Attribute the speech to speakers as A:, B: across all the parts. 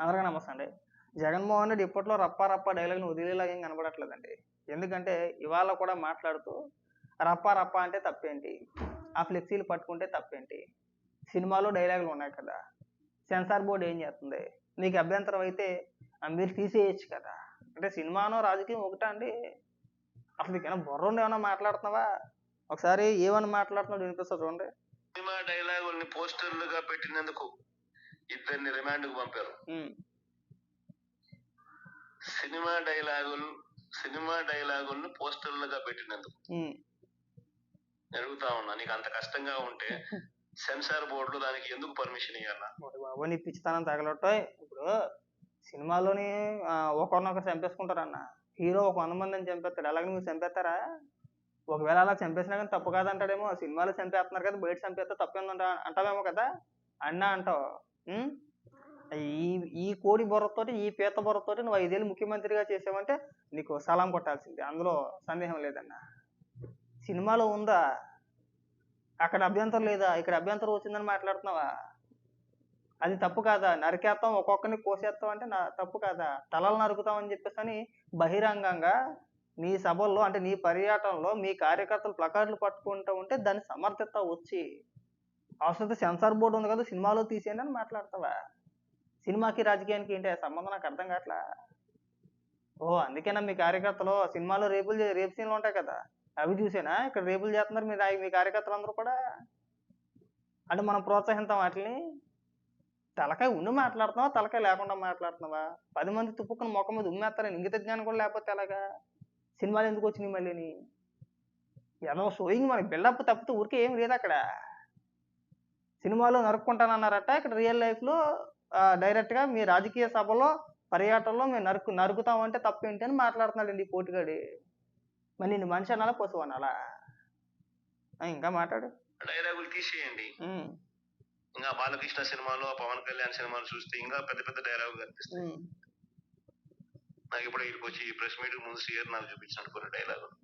A: అందరికీ నమస్తే అండి. జగన్మోహన్ రెడ్డి ఇప్పట్లో రప్ప రప్ప డైలాగ్ని వదిలేలాగా ఏం కనబడట్లేదండి. ఎందుకంటే ఇవాళ కూడా మాట్లాడుతూ రప్ప రప్ప అంటే తప్పేంటి? ఆ ఫ్లెక్సీలు పట్టుకుంటే తప్పేంటి? సినిమాలో డైలాగులు ఉన్నాయి కదా. సెన్సార్ బోర్డు ఏం చేస్తుంది? మీకు అభ్యంతరం అయితే మీరు తీసేయచ్చు కదా. అంటే సినిమానో రాజకీయం ఒకటా అండి? అసలు ఏమైనా బుర్ర ఏమైనా మాట్లాడుతున్నావా? ఒకసారి ఏమైనా మాట్లాడుతున్నాడు వినిపిస్తుంది చూడండి.
B: సినిమా డైలాగుల్ని పోస్టర్లుగా పెట్టినందుకు ఇద్దరిని రిమాండ్కు పంపారు సినిమా డైలాగులు సినిమా డైలాగులను పోస్టర్లుగా పెట్టినందుకు. జరుగుతా ఉన్నా. నీకు అంత కష్టంగా ఉంటే సెన్సార్ బోర్డులో దానికి ఎందుకు పర్మిషన్ ఇవ్వాలా
A: బాబు నీ పిచ్చితనం తగలటాయి ఇప్పుడు సినిమాలోని ఒకరినొకరు చంపేసుకుంటారన్న. హీరో ఒక వంద మందిని చంపేస్తాడు. అలాగే మీరు చంపేస్తారా? ఒకవేళ అలా చంపేసినా కానీ తప్పు కాదంటాడేమో. సినిమాలో చంపేస్తున్నారు కదా బయట చంపేస్తే తప్పేందంట అంటావేమో కదా? అన్నా అంటావు? ఈ ఈ కోడి బుర్రతోటి ఈ పీత బుర్రతోటి నువ్వు ఐదేళ్ళు ముఖ్యమంత్రిగా చేసావంటే నీకు సలాం కొట్టాల్సిందే. అందులో సందేహం లేదన్న. సినిమాలో ఉందా? అక్కడ అభ్యంతరం లేదా? ఇక్కడ అభ్యంతరం వచ్చిందని మాట్లాడుతున్నావా? అది తప్పు కాదా? నరికేస్తాం ఒక్కొక్కరిని కోసేస్తాం అంటే నా తప్పు కాదా? తలలు నరుకుతాం అని చెప్పేసి అని బహిరంగంగా నీ సభల్లో అంటే నీ పర్యటనలో మీ కార్యకర్తలు ప్లకార్డులు పట్టుకుంటూ ఉంటే దాన్ని సమర్థత వచ్చి అవసరం సెన్సార్ బోర్డు ఉంది కదా సినిమాలో తీసేయండి అని మాట్లాడతావా? సినిమాకి రాజకీయానికి ఏంటి సంబంధం? నాకు అర్థం కావట్లా? ఓ అందుకేనా మీ కార్యకర్తలు సినిమాలో రేపులు రేపు సీన్లు ఉంటాయి కదా అవి చూసేనా? ఇక్కడ రేపులు చేస్తున్నారు మీ మీ కార్యకర్తలు అందరూ కూడా? అంటే మనం ప్రోత్సహిస్తాం వాటిని? తలకాయ ఉండి మాట్లాడుతున్నావా? తలకాయ లేకుండా మాట్లాడుతున్నావా? పది మంది తుప్పుకుని ముఖం మీద ఉమ్మేస్తారని ఇంగిత జ్ఞానం కూడా లేకపోతే ఎలాగా? సినిమాలు ఎందుకు వచ్చినాయి మళ్ళీని? ఏదో షోయింగ్ మనకి బిల్డప్ తప్పితే ఊరికే ఏం లేదు అక్కడ. సినిమాలో నరుక్కుంటానన్నారట. ఇక్కడ రియల్ లైఫ్లో డైరెక్ట్గా మీ రాజకీయ సభలో పర్యటనలో మేము నరుకు నరుకుతామంటే తప్పేంటి అని మాట్లాడుతున్నాడండి ఈ పోటీగాడి. మరి నేను మనిషి అనాలా పశువు అనాలా ఇంకా మాట్లాడు.
B: డైలాగులు తీసేయండి. ఇంకా బాలకృష్ణ సినిమాలో పవన్ కళ్యాణ్ సినిమాలు చూస్తే ఇంకా పెద్ద పెద్ద డైలాగులు కనిపిస్తాయి.
A: ఉమ్,
B: నాకు ఇప్పుడు ఇక్కడికి వచ్చి ఈ ప్రెస్ మీట్ ముందు సీఆర్ నాకు చూపించినట్టు కొన్ని డైలాగులు.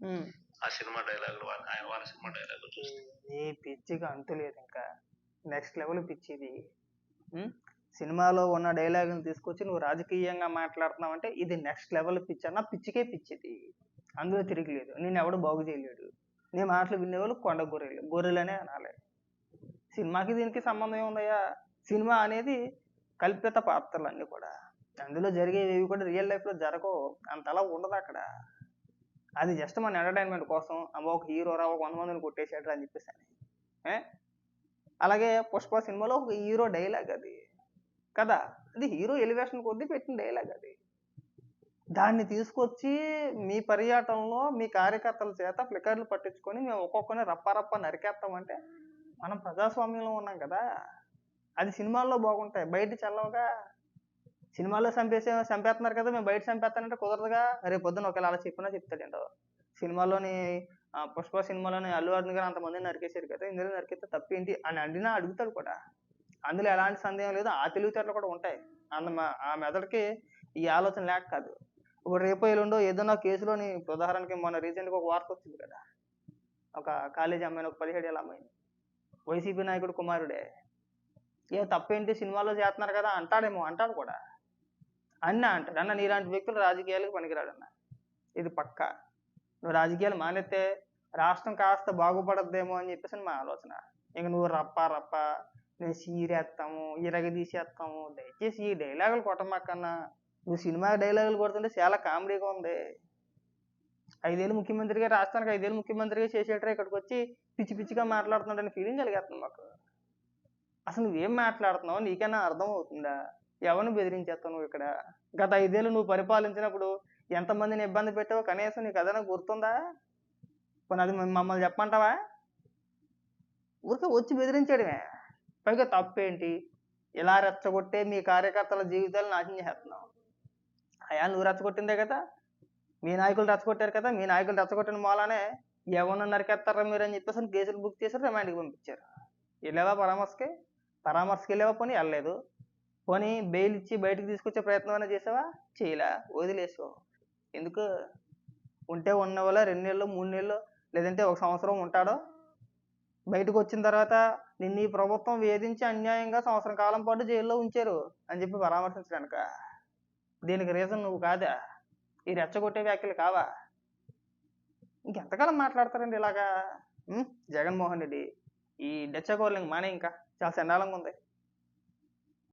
B: ఆ సినిమా డైలాగులు వాళ్ళ ఆయన వాళ్ళ సినిమా డైలాగులు చూస్తే.
A: ఏ పిచ్చిగా అంతు లేదు ఇంకా. నెక్స్ట్ లెవెల్ పిచ్చి ఇది ఉం? సినిమాలో ఉన్న డైలాగుని తీసుకొచ్చి నువ్వు రాజకీయంగా మాట్లాడుతున్నావు అంటే ఇది నెక్స్ట్ లెవెల్ పిచ్చి అన్న పిచ్చికే పిచ్చిది. అందులో తిరిగిలేదు. నేను ఎవడు బాగు చేయలేడు. నీ మాటలు వినేవాళ్ళు కొండ గొర్రెలు. గొర్రెలనే అనాలి. సినిమాకి దీనికి సంబంధం ఏముందయ్యా? సినిమా అనేది కల్పిత పాత్రలు అన్నీ కూడా. అందులో జరిగేవి కూడా రియల్ లైఫ్లో జరగవు. అంతలా ఉండదు అక్కడ. అది జస్ట్ మన ఎంటర్టైన్మెంట్ కోసం. అమ్మ ఒక హీరో రా ఒక వంద మందిని కొట్టేసాడు అని చెప్పేసి అని. అలాగే పుష్ప సినిమాలో ఒక హీరో డైలాగ్ అది. కదా? అది హీరో ఎలివేషన్ కొద్దీ పెట్టిన డైలాగ్ అది. దాన్ని తీసుకొచ్చి మీ పర్యటనలో మీ కార్యకర్తల చేత ఫ్లికర్లు పట్టించుకొని మేము ఒక్కొక్కరిని రప్పారప్ప నరికేస్తామంటే మనం ప్రజాస్వామ్యంలో ఉన్నాం కదా? అది సినిమాల్లో బాగుంటాయి. బయట చల్లవగా సినిమాల్లో చంపేసే చంపేస్తున్నారు కదా? మేము బయట చంపేస్తానంటే కుదరదుగా. రేపు పొద్దున ఒకవేళ అలా చెప్పినా చెప్తాడండి సినిమాలోని పుష్ప సినిమాలోని అల్లు అర్జున్ గారు అంతమంది నరికేశారు కదా ఇందులో నరికితే తప్పేంటి అని అడిగినా అడుగుతాడు కూడా. అందులో ఎలాంటి సందేహం లేదు ఆ తెలివితేటలు కూడా ఉంటాయి. అంద మ- ఆ మెదడుకి ఈ ఆలోచన లేక కాదు. ఇప్పుడు రేపు ఎల్లుండో ఏదైనా కేసులోని ఉదాహరణకి మొన్న రీసెంట్గా ఒక వార్త వచ్చింది కదా. ఒక కాలేజీ అమ్మాయిని ఒక పదిహేడు ఏళ్ళ అమ్మాయిని. వైసీపీ నాయకుడు కుమారుడే. ఏ తప్పేంటి సినిమాలో చేస్తున్నారు కదా అంటాడేమో అంటాడు కూడా. అన్న అంటాడు అన్న నీలాంటి వ్యక్తులు రాజకీయాలకు పనికిరాడు అన్న ఇది పక్క. నువ్వు రాజకీయాలు మానేస్తే రాష్ట్రం కాస్త బాగుపడద్దేమో అని చెప్పేసి మా ఆలోచన. ఇంక నువ్వు రప్ప రప్ప నేను సీరేస్తాము ఇరగ తీసేస్తాము దయచేసి ఈ డైలాగులు కొట్టమాకన్నా నువ్వు సినిమా డైలాగులు కొడుతుంటే చాలా కామెడీగా ఉంది. ఐదేళ్ళు ముఖ్యమంత్రిగా రాష్ట్రానికి ఐదేళ్ళు ముఖ్యమంత్రిగా చేసేటరా ఇక్కడికి వచ్చి పిచ్చి పిచ్చిగా మాట్లాడుతున్నాడని ఫీలింగ్ కలిగేస్తుంది మాకు. అసలు నువ్వేం మాట్లాడుతున్నావు నీకైనా అర్థం అవుతుందా ఎవరిని బెదిరించేస్తావు నువ్వు ఇక్కడ? గత ఐదేళ్ళు నువ్వు పరిపాలించినప్పుడు ఎంతమందిని ఇబ్బంది పెట్టావో కనీసం నీకు అదైనా గుర్తుందా? పోనీ అది మమ్మల్ని చెప్పమంటావా? ఊరికే వచ్చి బెదిరించడమే పైగా తప్పేంటి? ఇలా రెచ్చగొట్టే మీ కార్యకర్తల జీవితాలు నాశనం చేస్తున్నావు అయా నువ్వు రెచ్చగొట్టిందే కదా? మీ నాయకులు రెచ్చగొట్టారు కదా? మీ నాయకులు రెచ్చగొట్టిన మూలానే ఎవరిని నరికేస్తారా మీరు అని చెప్పేసి కేసులు బుక్ చేసి రిమాండ్కి పంపించారు. వెళ్ళావా పరామర్శకి? పరామర్శకి వెళ్ళావా పోనీ? వెళ్ళలేదు. పోనీ బెయిల్ ఇచ్చి బయటకు తీసుకొచ్చే ప్రయత్నం అయినా చేసావా? చేయలే. వదిలేసావు ఎందుకు? ఉంటే ఉన్న వాళ్ళ రెండు నెలలు మూడు నెలలు లేదంటే ఒక సంవత్సరం ఉంటాడో? బయటకు వచ్చిన తర్వాత నిన్ను ఈ ప్రభుత్వం వేధించి అన్యాయంగా సంవత్సరం కాలం పాటు జైల్లో ఉంచారు అని చెప్పి పరామర్శించడానిక? దీనికి రీజన్ నువ్వు కాదా? ఈ రెచ్చగొట్టే వ్యాఖ్యలు కావా? ఇంకెంతకాలం మాట్లాడతారండి ఇలాగా? జగన్మోహన్ రెడ్డి. ఈ డెచ్చగోర్లింగ్ మానే ఇంకా. చాలా చండాలంగా ఉంది.